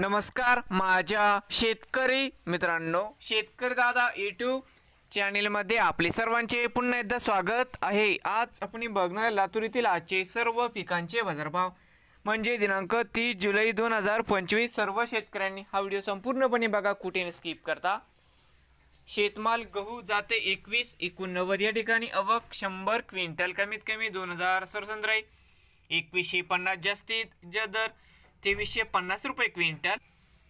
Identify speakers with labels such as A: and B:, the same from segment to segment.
A: नमस्कार माझ्या शेतकरी मित्रांनो शेतकरी दादा यूट्यूब चॅनेलमध्ये आपले सर्वांचे पुन्हा एकदा स्वागत आहे. आज आपण बघणार लातूर येथील आजचे सर्व पिकांचे बाजारभाव. म्हणजे दिनांक तीस जुलै दोन हजार पंचवीस सर्व शेतकऱ्यांनी हा व्हिडिओ संपूर्णपणे बघा कुठे स्किप करता. शेतमाल गहू जाते एकवीस एकोणनव्वद या ठिकाणी. अवक शंभर क्विंटल कमीत कमी दोन हजार सरसंद्राई. एकवीसशे पन्नास जास्तीत ज्या दर. तेवीसशे पन्नास रुपये क्विंटल.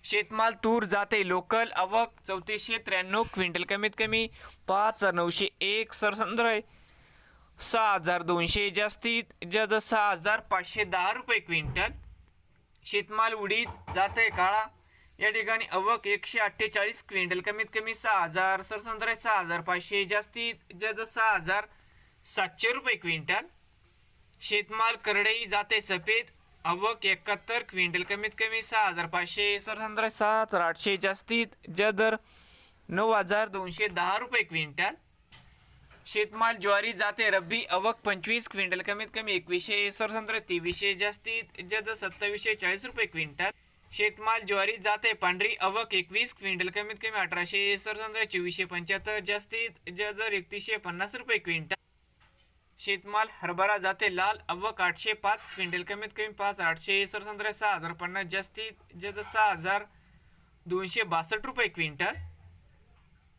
A: शेतमाल तूर जाते लोकल अवक चौतीसशे त्र्याण्णव क्विंटल. कमीत कमी पाच हजार नऊशे एक सरसंद्र सहा हजार दोनशे जास्तीत जद सहा हजार पाचशे दहा रुपये क्विंटल. शेतमाल उडीत जाते काळा या ठिकाणी अवक एकशे अठ्ठेचाळीस क्विंटल. कमीत कमी सहा हजार सरसंद्र सहा हजार पाचशे जास्तीत जद सहा हजार सातशे रुपये क्विंटल. शेतमाल करडई जाते सफेद अवक एकाहत्तर क्विंटल कमीत कमी सहा हजार पाचशे सरसंद्राई सहा हजार आठशे जास्तीत जदर नऊ हजार दोनशे दहा रुपये क्विंटल. शेतमाल ज्वारी जाते रब्बी अवक पंचवीस क्विंटल कमीत कमी एकवीसशे सरसंत्र तेवीसशे जास्तीत जद सत्तावीसशे चाळीस रुपये क्विंटल. शेतमाल ज्वारी जाते पांढरी अवक एकवीस क्विंटल कमीत कमी अठराशे सरसंद्र चोवीसशे पंच्याहत्तर जास्तीत जदर एकतीसशे पन्नास रुपये क्विंटल. शेतमाल हरभरा जाते लाल अवक आठशे पाच क्विंटल कमीत कमी पाच आठशे सरसंत्र सहा हजार पन्नास जास्तीत जास्त सहा हजार दोनशे बासष्ट रुपये क्विंटल.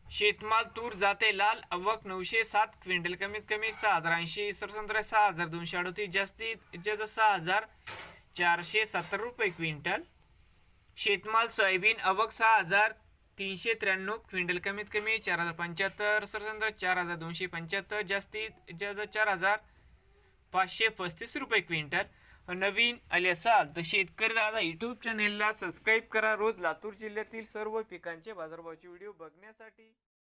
A: शेतमाल तूर जाते लाल अवक नऊशे सात क्विंटल कमीत कमी सहा हजार ऐंशी सरसंत्र सहा हजार दोनशे अडतीस जास्तीत जास्त सहा हजार चारशे सत्तर रुपये क्विंटल. शेतमाल सोयाबीन अवक सहा हजार तीनशे त्र्याण्णव क्विंटल कमीत कमी चार हजार पंच्याहत्तर सरसंद्र चार हजार दोनशे पंच्याहत्तर जास्तीत जास्त चार हजार पाचशे पस्तीस रुपये क्विंटल. नवीन आले असाल तर शेतकरी दादा यूट्यूब चॅनेलला सबस्क्राईब करा. रोज लातूर जिल्ह्यातील सर्व पिकांचे बाजारभावाचे व्हिडिओ बघण्यासाठी